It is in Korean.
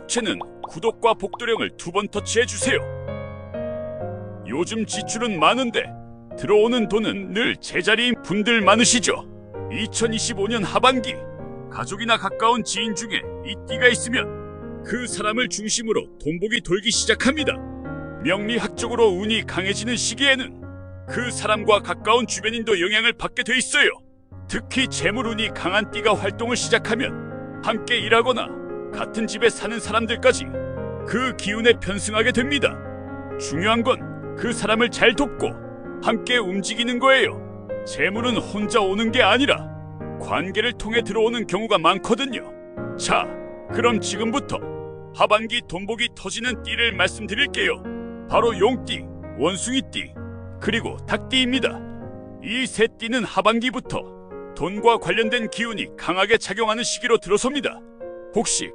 복채는 구독과 복도령을 두 번 터치해 주세요. 요즘 지출은 많은데 들어오는 돈은 늘 제자리인 분들 많으시죠? 2025년 하반기 가족이나 가까운 지인 중에 이 띠가 있으면 그 사람을 중심으로 돈복이 돌기 시작합니다. 명리학적으로 운이 강해지는 시기에는 그 사람과 가까운 주변인도 영향을 받게 돼 있어요. 특히 재물운이 강한 띠가 활동을 시작하면 함께 일하거나 같은 집에 사는 사람들까지 그 기운에 편승하게 됩니다. 중요한 건 그 사람을 잘 돕고 함께 움직이는 거예요. 재물은 혼자 오는 게 아니라 관계를 통해 들어오는 경우가 많거든요. 자, 그럼 지금부터 하반기 돈복이 터지는 띠를 말씀드릴게요. 바로 용띠, 원숭이띠, 그리고 닭띠입니다. 이 세 띠는 하반기부터 돈과 관련된 기운이 강하게 작용하는 시기로 들어섭니다. 혹시